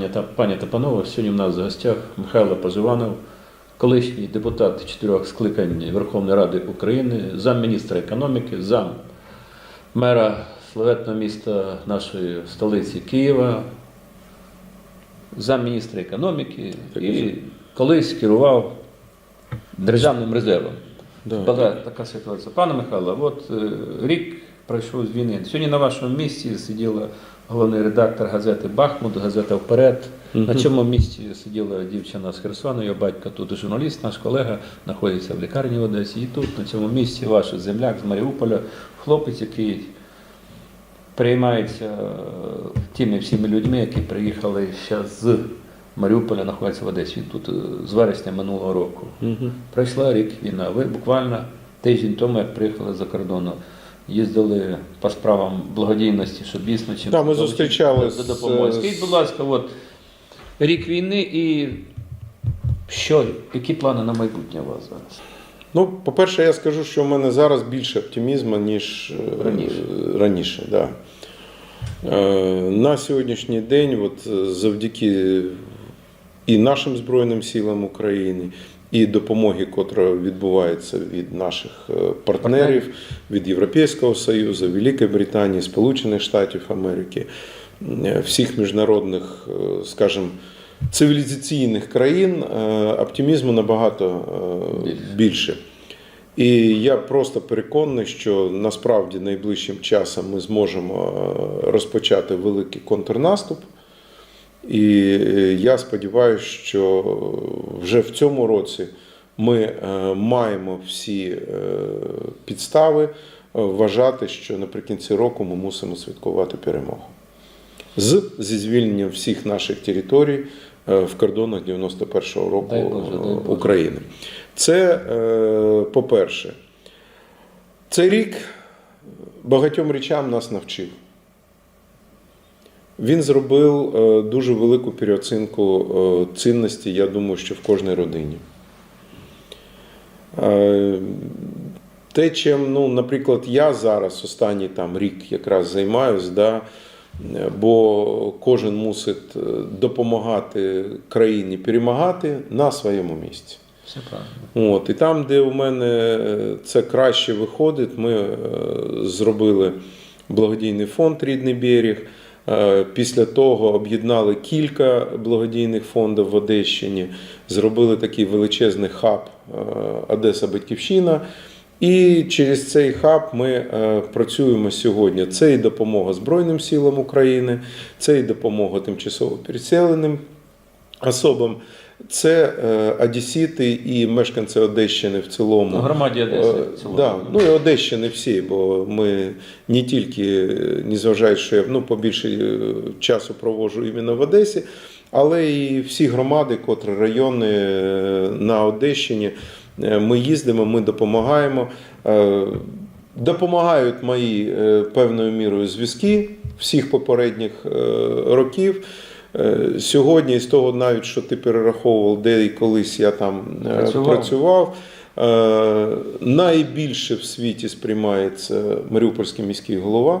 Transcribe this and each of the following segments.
пані та пані та панове, сьогодні в нас в гостях Михайло Поживанов, колишній депутат чотирьох скликань Верховної Ради України, замміністра економіки, зам мера славетного міста нашої столиці Києва, замміністра економіки і колись керував державним резервом. Да. Була така ситуація. Пане Михайло, от е, рік пройшов з війни. Сьогодні на вашому місці сиділа головний редактор газети Бахмут, газета Вперед. На цьому місці сиділа дівчина з Херсону, його батько тут журналіст, наш колега, знаходиться в лікарні в Одесі. І тут, на цьому місці, ваш земляк з Маріуполя, хлопець, який приймається е, тими всіми людьми, які приїхали ще з Маріуполя, знаходиться в Одесі. Він тут е, з вересня минулого року. Мгм. Пройшла рік війна. Ви буквально тиждень тому, як приїхали за кордону, їздили по справам благодійності, щоб дійсно чим Так, ми зустрічались за допомогою. з- Скажіть, будь ласка, от рік війни і що, які плани на майбутнє у вас зараз? Ну, по-перше, я скажу, що в мене зараз більше оптимізму, ніж е, Раніше. раніше да. Е, На сьогоднішній день, от завдяки і нашим Збройним силам України, і допомоги, котра відбувається від наших е, партнерів, від Європейського Союзу, Великої Британії, Сполучених Штатів Америки, е, всіх міжнародних, е, скажімо, цивілізаційних країн, оптимізму набагато більше. І я просто переконаний, що насправді найближчим часом ми зможемо розпочати великий контрнаступ. І е, я сподіваюся, що вже в цьому році ми е, маємо всі е, підстави вважати, що наприкінці року ми мусимо святкувати перемогу. З зі звільненням всіх наших територій в кордонах 91-го року Дай Боже, дай Боже. України. Це по-перше, цей рік багатьом речам нас навчив. Він зробив е, дуже велику переоцінку е, цінності, я думаю, що в кожній родині. Е, Те, чим, ну, наприклад, я зараз останній там рік якраз займаюсь, да, бо кожен мусить допомагати країні перемагати на своєму місці. Все правильно. От, і там, де у мене це краще виходить, ми зробили благодійний фонд Рідний берег. Е, Після того об'єднали кілька благодійних фондів в Одещині, зробили такий величезний хаб е, Одеса Батьківщина. І через цей хаб ми е, працюємо сьогодні. Це і допомога Збройним силам України, це і допомога тимчасово переселеним особам. Це е, одесіти і мешканці Одещини в цілому. Ну, громаді Одеси Е, в цілому. Да, ну і Одещини всі, бо ми не тільки, е, незважаючи, що я ну, побільше часу проводжу іменно в Одесі, але і всі громади, котрі райони на Одещині, ми їздимо, ми допомагаємо. Е, Допомагають мої е, певною мірою зв'язки всіх попередніх е, років. Е, Сьогодні, з того навіть, що ти перераховував, де і колись я там е, Працював. працював, е, найбільше в світі сприймається Маріупольський міський голова.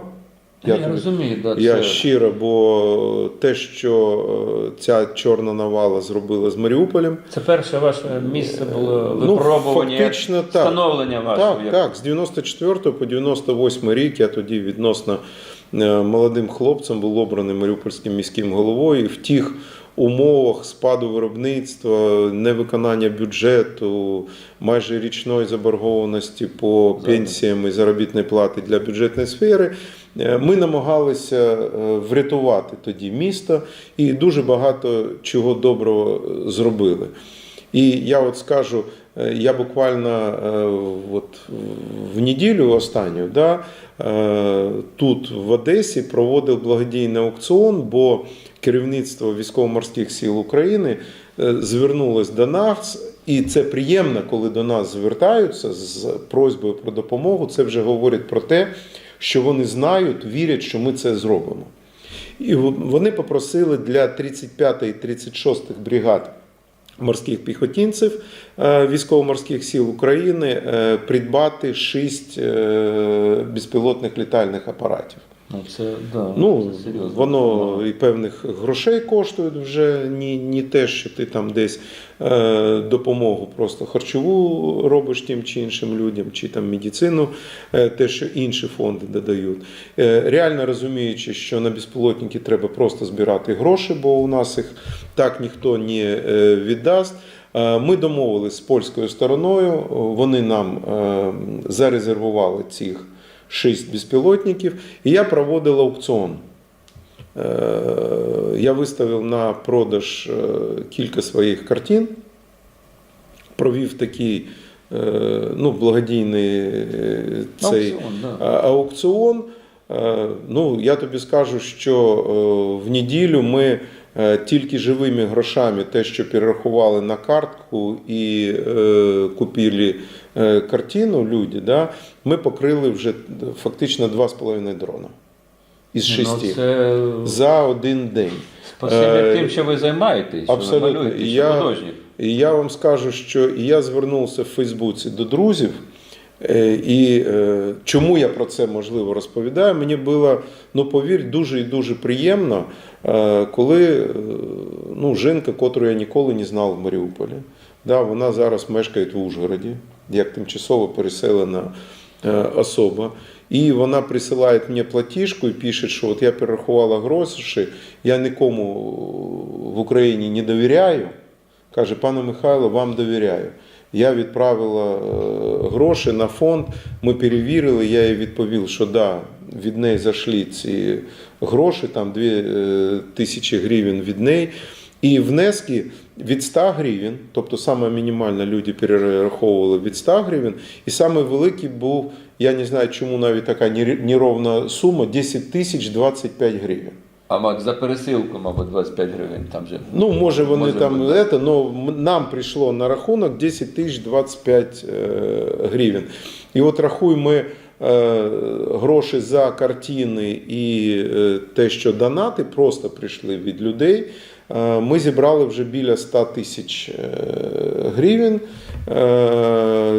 Я, тобі- розумію, да, я це... щиро, бо те, що ця чорна навала зробила з Маріуполем, це перше ваше місце було Ну, випробування, фактично, як так. встановлення вашого. Так, як- так, з 94 по 98 рік я тоді відносно молодим хлопцем був обраний Маріупольським міським головою. В тих умовах спаду виробництва, невиконання бюджету, майже річної заборгованості по пенсіям і заробітної плати для бюджетної сфери. е, Ми намагалися е, врятувати тоді місто і дуже багато чого доброго е, зробили. І я от скажу, е, я буквально е, от в неділю останню да, е, тут в Одесі проводив благодійний аукціон, бо керівництво військово-морських сил України е, звернулось до нас, і це приємно, коли до нас звертаються з просьбою про допомогу. Це вже говорить про те, що вони знають, вірять, що ми це зробимо. І вони попросили для 35 і 36 бригад морських піхотинців е, військово-морських сіл України е, придбати шість е, безпілотних літальних апаратів. Ну, це, да, Ну, це серйозно. воно і певних грошей коштує вже не, не те, що ти там десь е, допомогу просто харчову робиш тим чи іншим людям, чи там медицину, е, те, що інші фонди додають. Е, реально розуміючи, що на безпілотники треба просто збирати гроші, бо у нас їх так ніхто не е, віддасть. Е, Ми домовились з польською стороною, вони нам е, зарезервували цих шість безпілотників, і я проводив аукціон. Е, Я виставив на продаж е, кілька своїх картин, провів такий е, ну, благодійний цей Аукціон, Ну, я тобі скажу, що в неділю ми тільки живими грошами, те, що перерахували на картку і е, купили е, картину люди, да, ми покрили вже фактично 2,5 дрона із шести Ну, це за один день. спасибі Е, тим, що ви займаєтесь, що ви малюєте, що я, художник. і я вам скажу, що я звернувся в Фейсбуці до друзів. Е, І е, чому я про це можливо розповідаю? Мені було, ну повір, дуже і дуже приємно, е, коли ну, жінка, котру я ніколи не знав в Маріуполі, да, вона зараз мешкає в Ужгороді, як тимчасово переселена особа. І вона присилає мені платіжку і пише, що от я перерахувала гроші, я нікому в Україні не довіряю. Каже, пане Михайло, вам довіряю. Я відправила е, гроші на фонд. Ми перевірили. Я їй відповів, що да, від неї зайшли ці гроші, там 2 е, тисячі гривень від неї. І внески від 100 гривень, тобто саме мінімально люди перераховували від 100 гривень, і саме великий був, я не знаю, чому навіть така нер- неровна сума 10 тисяч 25 гривень. А мабуть, за пересилку, мабуть, 25 гривень там же. Ну, може, вони Може там бути. это, но нам прийшло на рахунок 10 тисяч 25 е, гривень. І от рахуємо ми е, гроші за картини і е, те, що донати просто прийшли від людей. Ми зібрали вже біля 100 тисяч гривень.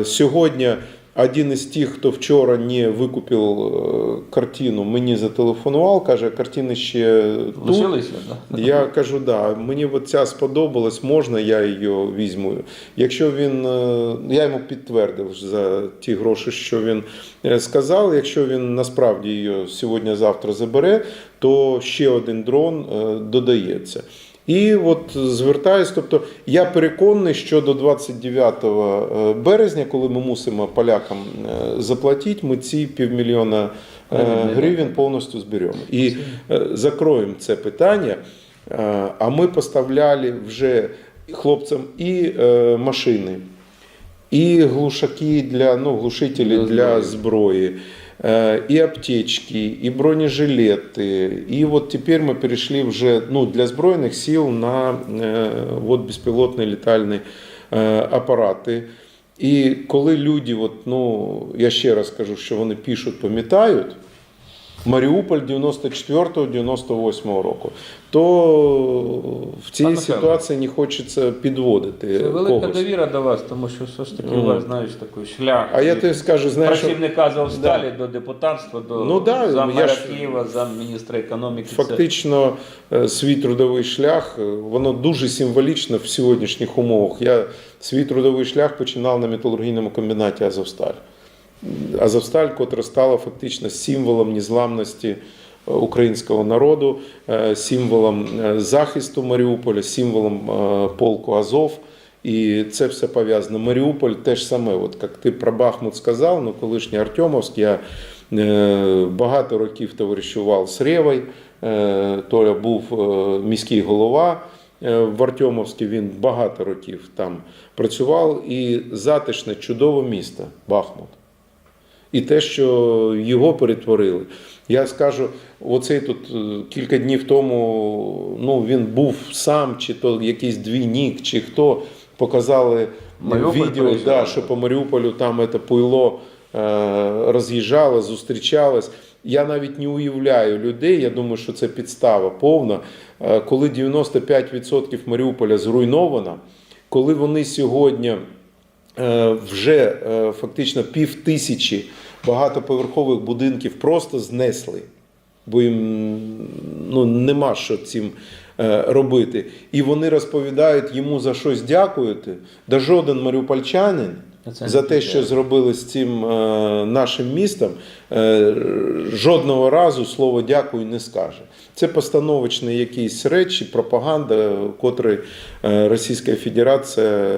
Сьогодні один із тих, хто вчора не викупив е, картину, мені зателефонував, каже, картини ще тут. Лишилися, да? Я кажу, да, мені от ця сподобалась, можна, я її візьму. Якщо він, е, я йому підтвердив за ті гроші, що він е, сказав. Якщо він насправді її сьогодні-завтра забере, то ще один дрон е, додається. І от звертаюсь, тобто я переконаний, що до 29 е, березня, коли ми мусимо полякам е, заплатити, ми ці півмільйона е, Гривень. повністю зберемо. І закроємо це питання. А ми поставляли вже хлопцям і машини, і глушаки для ну, глушителі Для для зброї. Е, і аптечки, і бронежилети. І от тепер ми перейшли уже ну, для Збройних сил на вот, беспилотные безпілотні літальні е, апарати. І коли люди, от, ну, я ще раз кажу, що вони пишуть, пам'ятають, Маріуполь 94-98 року, то в цій Пане ситуації не хочеться підводити Це велика когось. довіра до вас, тому що все ж таки у вас, знаєш, такий шлях. А я тобі скажу, знаєш, що працівника Завсталі до депутатства, до Ну да, заммера ж- Києва, замміністра економіки. Фактично, е, свій трудовий шлях, е, воно дуже символічно в сьогоднішніх умовах. Я свій трудовий шлях починав на металургійному комбінаті Азовсталь. Азовсталь, котра стала фактично символом незламності е, українського народу, е, символом е, захисту Маріуполя, символом полку Азов. І це все пов'язано. Маріуполь теж саме, от як ти про Бахмут сказав, ну колишній Артемовськ, я багато років товаришував з Ревой, е, Толя був міський голова в Артемовській, він багато років там працював. І затишне, чудове місто Бахмут. І те, що його перетворили. Я скажу, оцей тут е, кілька днів тому ну, він був сам, чи то якийсь двійник, чи хто показали Маріуполь відео, да, що по Маріуполю там це пуйло е, роз'їжджало, зустрічалось. Я навіть не уявляю людей. Я думаю, що це підстава повна. е, Коли 95% Маріуполя зруйновано, коли вони сьогодні е, вже е, фактично пів тисячі багатоповерхових будинків просто знесли. бо їм ну, нема що цим е, робити. І вони розповідають йому за щось дякуєте. Да жоден маріупольчанин за те, що зробили з цим е, нашим містом, е, жодного разу слово дякую не скаже. Це постановочні якісь речі, пропаганда, котрою е, Російська Федерація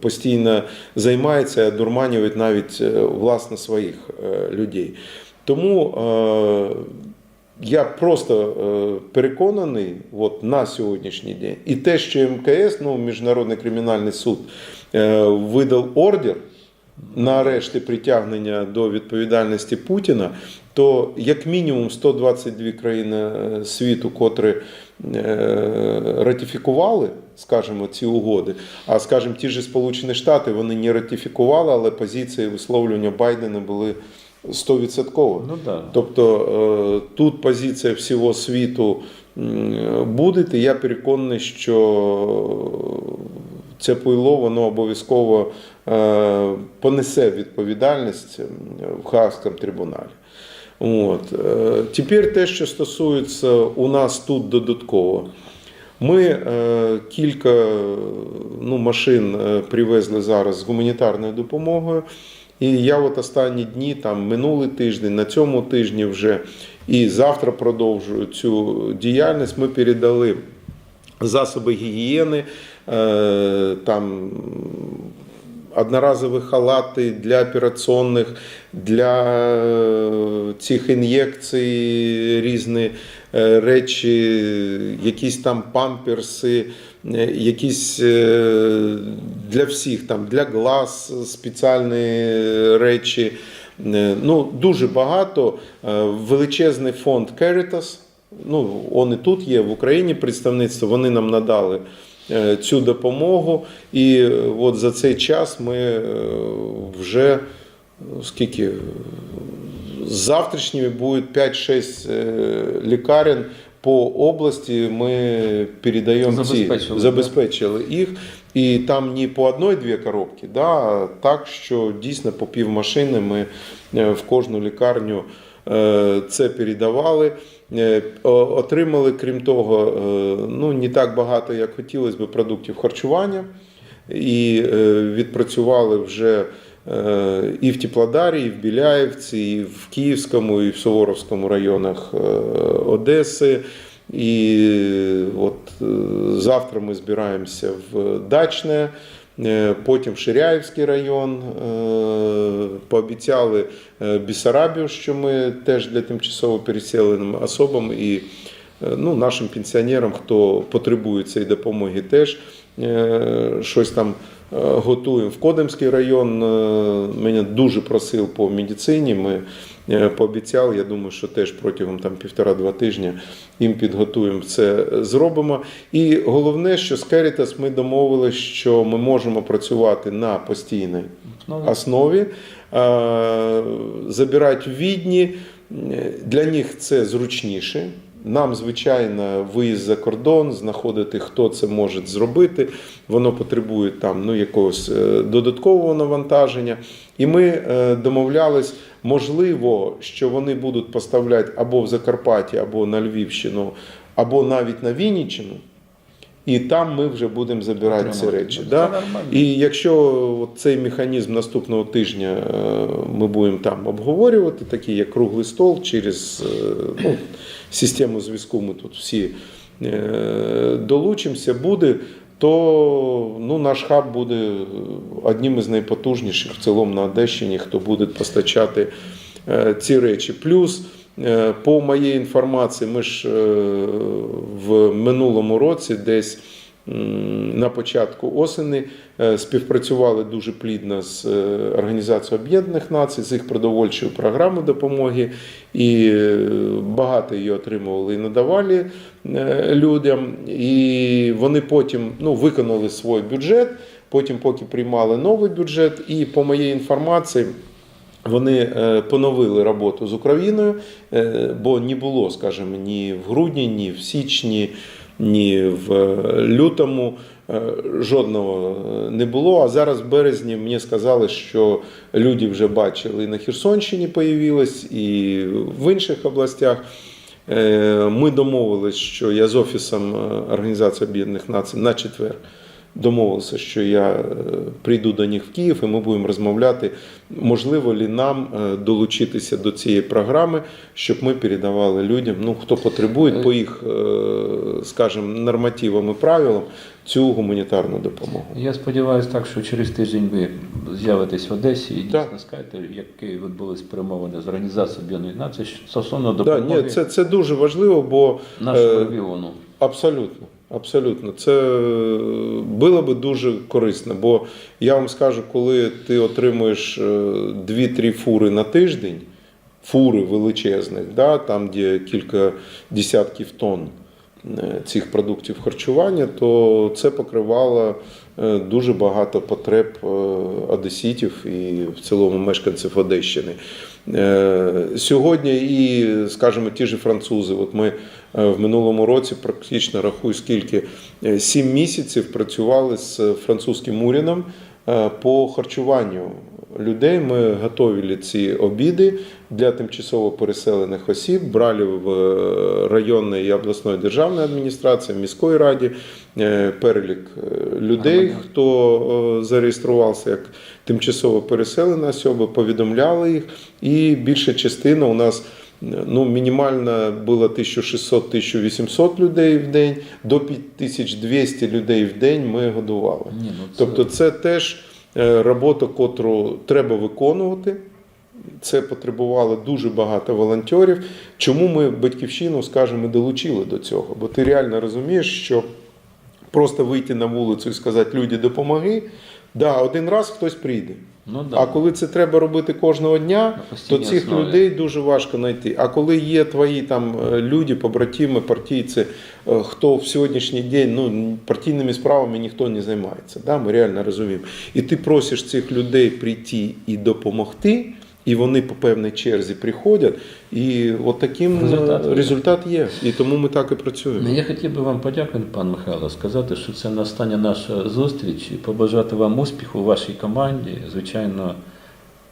постійно займається, дурманює навіть е, власне своїх е, людей. Тому я просто переконаний от, на сьогоднішній день. І те, що МКС, ну, Міжнародний кримінальний суд, видав ордер на арешт і притягнення до відповідальності Путіна, то як мінімум 122 країни е, світу, котрі е, ратифікували, скажімо, ці угоди. А скажімо, ті ж Сполучені Штати вони не ратифікували, але позиції висловлювання Байдена були 100%. Ну да. Тобто е, тут позиція всього світу буде, і я переконаний, що це пойло воно обов'язково понесе відповідальність в Хаагському трибуналі. От. е, Тепер те, що стосується у нас тут додатково. Ми е, кілька ну, машин е, привезли зараз з гуманітарною допомогою. І я от останні дні, там минулий тиждень, на цьому тижні вже і завтра продовжую цю діяльність. Ми передали засоби гігієни, е, там одноразові халати для операційних, для е, цих ін'єкцій, різні е, речі, якісь там памперси, е, якісь е, для всіх, там, для глаз спеціальні речі. Ну, дуже багато. Величезний фонд Caritas. Ну, вони тут є в Україні представництво. Вони нам надали цю допомогу. І е, от за цей час ми е, вже е, скільки з завтрашніми буде 5-6 е, лікарень по області. Ми передаємо ці Забезпечили, забезпечили їх. І там не по одної-дві коробки, да, а так, що дійсно по пів машини ми е, в кожну лікарню е, це передавали. Е, Отримали, крім того, е, ну не так багато, як хотілося б, продуктів харчування. І е, відпрацювали вже і в Теплодарі, і в Біляєвці, і в Київському, і в Суворовському районах Одеси. І от завтра ми збираємося в Дачне, потім Ширяївський район. Е, Пообіцяли е, Бісарабію, що ми теж для тимчасово переселеним особам і е, ну, нашим пенсіонерам, хто потребує цієї допомоги, теж е, щось там е, готуємо. В Кодемський район е, мене дуже просив по медицині. Ми е, пообіцяли, я думаю, що теж протягом там півтора-два тижні їм підготуємо це зробимо. І головне, що з Caritas ми домовилися, що ми можемо працювати на постійній основі, забирати в відні. Для них це зручніше. Нам, звичайно, виїзд за кордон, знаходити, хто це може зробити. Воно потребує там ну, якогось е, додаткового навантаження. І ми е, домовлялись, можливо, що вони будуть поставляти або в Закарпатті, або на Львівщину, або навіть на Вінниччину. І там ми вже будемо забирати ці речі. Да? І якщо цей механізм наступного тижня е, ми будемо там обговорювати, такий як круглий стол через е, ну, систему зв'язку, ми тут всі е, долучимося, буде, то ну, наш хаб буде одним із найпотужніших в цілому на Одещині, хто буде постачати е, ці речі. Плюс Е, По моїй інформації, ми ж е, в минулому році, десь на початку осені, е, співпрацювали дуже плідно з е, Організацією Об'єднаних Націй, з їх продовольчою програмою допомоги, і е, багато її отримували і надавали людям. І вони потім ну, виконали свій бюджет, потім, поки приймали новий бюджет, і по моїй інформації. Вони поновили роботу з Україною, бо не було, скажімо, ні в грудні, ні в січні, ні в е, лютому е, жодного е, не було. А зараз в березні мені сказали, що люди вже бачили і на Херсонщині появилось, і в інших областях. Ми домовились, що я з Офісом Організації Об'єднаних Націй на четвер домовився, що я е, прийду до них в Київ і ми будемо розмовляти, можливо ли нам е, долучитися до цієї програми, щоб ми передавали людям, ну хто потребує по їх, е, скажімо, нормативам і правилам цю гуманітарну допомогу. Я сподіваюся так, що через тиждень ви з'явитесь в Одесі і Так. дійсно скажете, які відбулись перемовини з Організацією Об'єднаних Націй стосовно Да, допомоги ні, це, це дуже важливо, бо нашого е, регіону. Абсолютно, абсолютно. Це е, було би дуже корисно. Бо я вам скажу, коли ти отримуєш е, 2-3 фури на тиждень, фури величезних, да, там, де кілька десятків тонн е, цих продуктів харчування, то це покривало е, дуже багато потреб е, одеситів і в цілому мешканців Одещини. Е, Сьогодні і, скажімо, ті ж французи, от ми е, в минулому році практично рахую, скільки е, сім місяців працювали з французьким урядом по харчуванню людей. Ми готовили ці обіди для тимчасово переселених осіб, брали в е, районної і обласної державної адміністрації, міської раді е, перелік е, людей, хто зареєструвався як тимчасово переселені особи, повідомляли їх, і більша частина у нас. Ну, мінімально було 1600-1800 людей в день, до 5200 людей в день ми годували. Ні, ну, це... Тобто це теж робота, котру треба виконувати. Це потребувало дуже багато волонтерів. Чому ми батьківщину, скажімо, долучили до цього? Бо ти реально розумієш, що просто вийти на вулицю і сказати люди допомоги, да, один раз хтось прийде. ну, да. А коли це треба робити кожного дня, то цих основі. людей дуже важко знайти. А коли є твої там е, люди, побратими, партійці, е, хто в сьогоднішній день ну, партійними справами ніхто не займається, да? ми реально розуміємо. І ти просиш цих людей прийти і допомогти. І вони по певній черзі приходять, і от таким Результат результат, є. результат є. І тому ми так і працюємо. Ну, Я хотів би вам подякувати, пан Михайло, сказати, що це не остання наша зустріч і побажати вам успіху у вашій команді. Звичайно,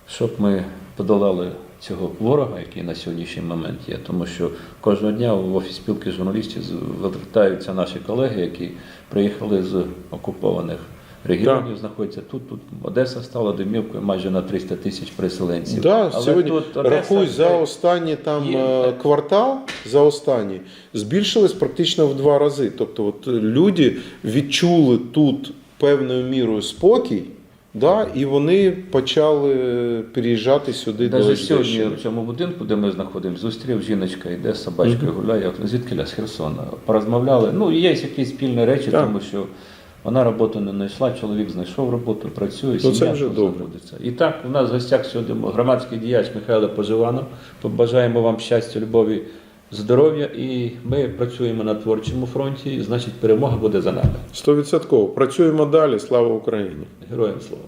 щоб ми подолали цього ворога, який на сьогоднішній момент є. Тому що кожного дня в офіс спілки журналістів звертаються наші колеги, які приїхали з окупованих регіонів, знаходяться тут. Тут Одеса стала домівкою майже на 300 тисяч переселенців. Да, Але сьогодні тут Одеса рахуй за останній там є, е, квартал, за останній збільшилось практично в два рази. Тобто, от люди відчули тут певною мірою спокій, да, і вони почали переїжджати сюди до сьогодні в цьому будинку, де ми знаходимося, зустрів жіночка, йде з собачкою гуляє. Звідки з Херсона? Порозмовляли. Ну, є якісь спільні речі, Так. тому що вона роботу не знайшла, чоловік знайшов роботу, працює, Ну, сім'я це вже добре. знаходиться. І так, у нас в гостях сьогодні громадський діяч Михайло Поживанов. Побажаємо вам щастя, любові, здоров'я. І ми працюємо на творчому фронті, і, значить, перемога буде за нами. Стовідсотково. Працюємо далі. Слава Україні! Героям слава!